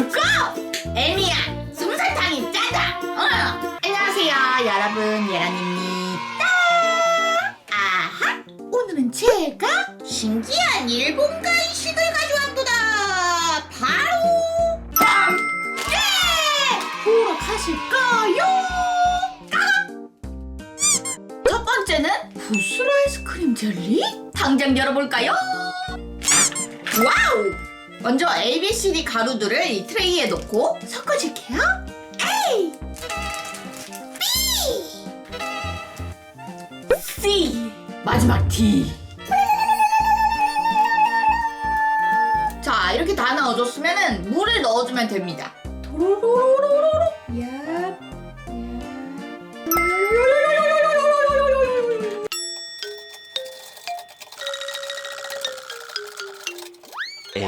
뭘까? 애미야, 솜사탕이 짜다. 어. 안녕하세요, 여러분, 예란입니다. 아하, 오늘은 제가 신기한 일본 간식을 가져왔도다. 바로 빵! 예! 보러 가실까요? 까각! 첫 번째는 부스러 아이스크림 젤리? 당장 열어볼까요? 와우! 먼저 A, B, C, D 가루들을 이 트레이에 넣고 섞어줄게요. A, B, C, 마지막 D. 자, 이렇게 다 넣어줬으면 물을 넣어주면 됩니다. 도로로로로로.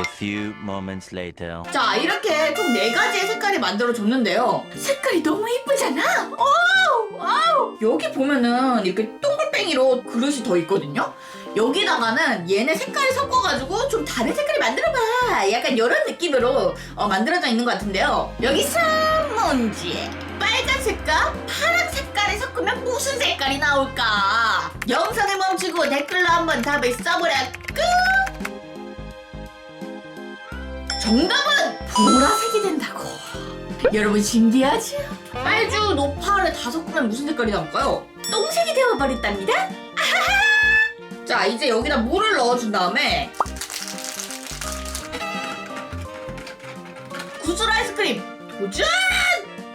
Few moments later. 자 이렇게 총 네 가지의 색깔이 만들어졌는데요. 색깔이 너무 이쁘잖아! 와우! 와우! 여기 보면은 이렇게 동글뱅이로 그릇이 더 있거든요? 여기다가는 얘네 색깔을 섞어가지고 좀 다른 색깔이 만들어봐! 약간 이런 느낌으로 어, 만들어져 있는 것 같은데요? 여기 3문제 빨간색과 파란 색깔을 섞으면 무슨 색깔이 나올까? 영상을 멈추고 댓글로 한번 답을 써보라 끝 정답은 보라색이 된다고. 여러분 신기하죠? 빨주, 노파를 다 섞으면 무슨 색깔이 나올까요? 똥색이 되어버렸답니다. 아하하! 자 이제 여기다 물을 넣어준 다음에 구슬 아이스크림 도전!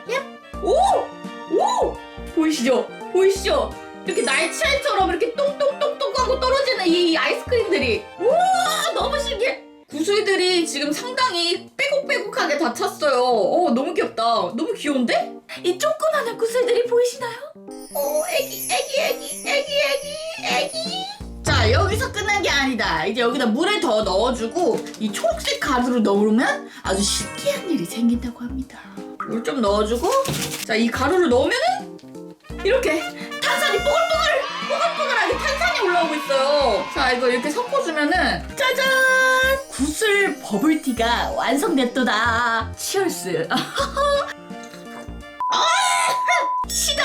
얍! 오! 오! 보이시죠? 보이시죠? 이렇게 날치알처럼 이렇게 똥똥똥똥 하고 떨어지는 이 아이스크림들이 우와 너무 신기해 구슬들이 지금 상당히 빼곡빼곡하게 다 찼어요. 어, 너무 귀엽다. 너무 귀여운데? 이 조그마한 구슬들이 보이시나요? 오, 애기, 애기, 애기, 애기, 애기, 애기. 자, 여기서 끝난 게 아니다. 이제 여기다 물을 더 넣어주고 이 초록색 가루를 넣으면 아주 신기한 일이 생긴다고 합니다. 물 좀 넣어주고 자, 이 가루를 넣으면은 이렇게 탄산이 뽀글뽀글 뽀글뽀글하게 탄산이 올라오고 있어요. 자, 이거 이렇게 섞어주면은 짜잔! 구슬 버블티가 완성됐도다. 치얼스. 아, 시다!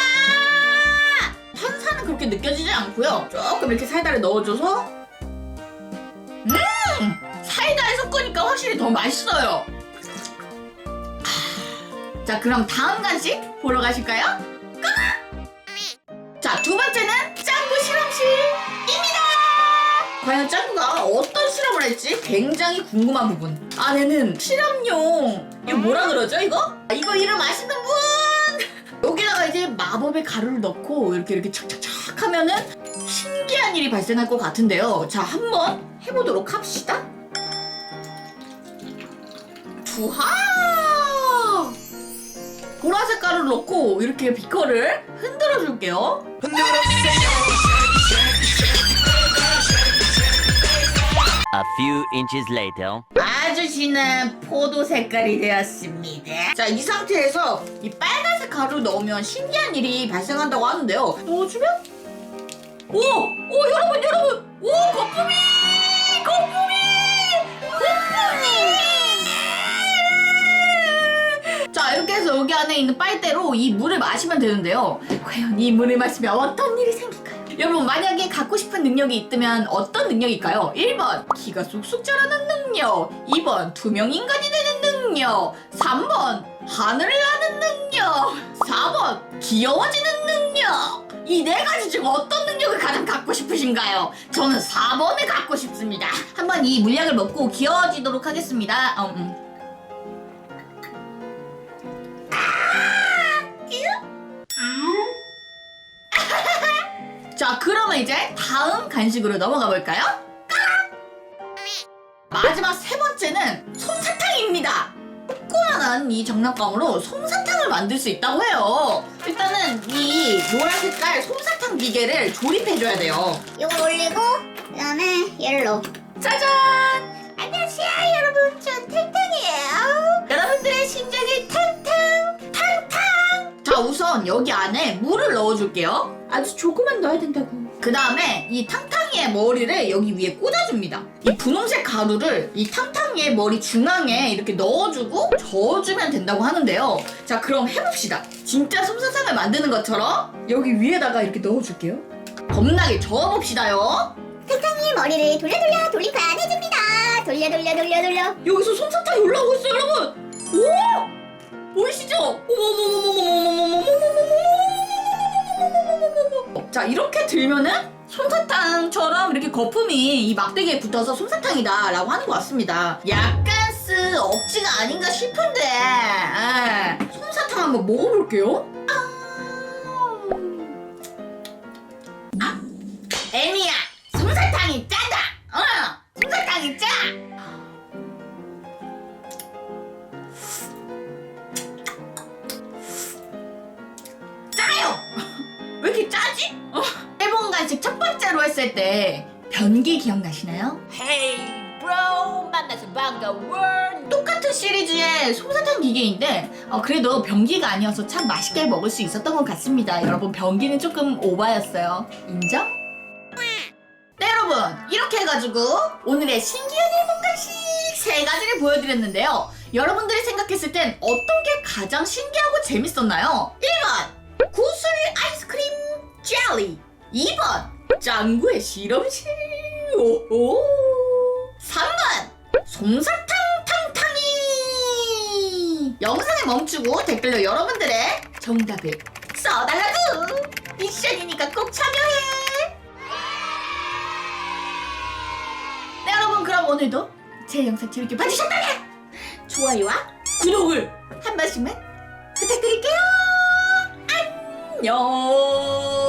탄산은 그렇게 느껴지지 않고요. 조금 이렇게 사이다를 넣어줘서 음! 사이다에 섞으니까 확실히 더 맛있어요. 아, 자, 그럼 다음 간식 보러 가실까요? 자, 두 번째는 과연 짱구가 어떤 실험을 할지 굉장히 궁금한 부분. 안에는 실험용 이거 뭐라 그러죠 이거? 아, 이거 이름 아시는 분? 여기다가 이제 마법의 가루를 넣고 이렇게 이렇게 착착착 하면은 신기한 일이 발생할 것 같은데요. 자, 한번 해보도록 합시다. 주하! 보라색 가루를 넣고 이렇게 비커를 흔들어 줄게요. A few inches later. 아주 진한 포도 색깔이 되었습니다. 자, 이 상태에서 이 빨간색 가루를 넣으면 신기한 일이 발생한다고 하는데요. 넣어주면 오! 오, 여러분, 여러분! 오, 거품이! 거품이! 거품이! 자, 이렇게 해서 여기 안에 있는 빨대로 이 물을 마시면 되는데요. 과연 이 물을 마시면 어떤 일이 생길까요? 여러분, 만약에 갖고 싶은 능력이 있다면 어떤 능력일까요? 1번, 키가 쑥쑥 자라는 능력. 2번, 투명 인간이 되는 능력. 3번, 하늘을 나는 능력. 4번, 귀여워지는 능력. 이 네 가지 중 어떤 능력을 가장 갖고 싶으신가요? 저는 4번을 갖고 싶습니다. 한번 이 물약을 먹고 귀여워지도록 하겠습니다. 음, 음. 자, 그러면 이제 다음 간식으로 넘어가 볼까요? 마지막 세 번째는 솜사탕입니다. 조그만한 이 장난감으로 솜사탕을 만들 수 있다고 해요. 일단은 이 노란 색깔 솜사탕 기계를 조립해줘야 돼요. 이걸 올리고 그다음에 넣어. 짜잔! 안녕하세요, 여러분. 전 탱탱이에요. 건 여기 안에 물을 넣어줄게요. 아주 조금만 넣어야 된다고. 그 다음에 이 탕탕이의 머리를 여기 위에 꽂아줍니다. 이 분홍색 가루를 이 탕탕이의 머리 중앙에 이렇게 넣어주고 저어주면 된다고 하는데요. 자, 그럼 해봅시다. 진짜 솜사탕을 만드는 것처럼 여기 위에다가 이렇게 넣어줄게요. 겁나게 저어봅시다요. 탕탕이 머리를 돌려 돌려 돌림판 해줍니다. 돌려 돌려 돌려 돌려. 여기서 솜사탕이 올라오고 있어요, 여러분! 오! 보이시죠? 자 이렇게 들면은 솜사탕처럼 이렇게 거품이 이 막대기에 붙어서 솜사탕이다 라고 하는 것 같습니다 약간 쓴 억지가 아닌가 싶은데 에. 솜사탕 한번 먹어볼게요 했을 때 변기 기억나시나요? Hey bro. 만나서 반가워. 똑같은 시리즈의 솜사탕 기계인데 어, 그래도 변기가 아니어서 참 맛있게 먹을 수 있었던 것 같습니다. 여러분 변기는 조금 오바였어요. 인정? 네 여러분. 이렇게 해가지고 오늘의 신기한 일본 간식 세 가지를 보여드렸는데요. 여러분들이 생각했을 땐 어떤 게 가장 신기하고 재밌었나요? 1번 구슬 아이스크림 젤리. 2번 짱구의 실험실 오호. 3번 솜사탕 탕탕이. 영상을 멈추고 댓글로 여러분들의 정답을 써달라고. 미션이니까 꼭 참여해. 네 여러분 그럼 오늘도 제 영상 재밌게 봐주셨다면 좋아요와 구독을 한 번씩만 부탁드릴게요. 안녕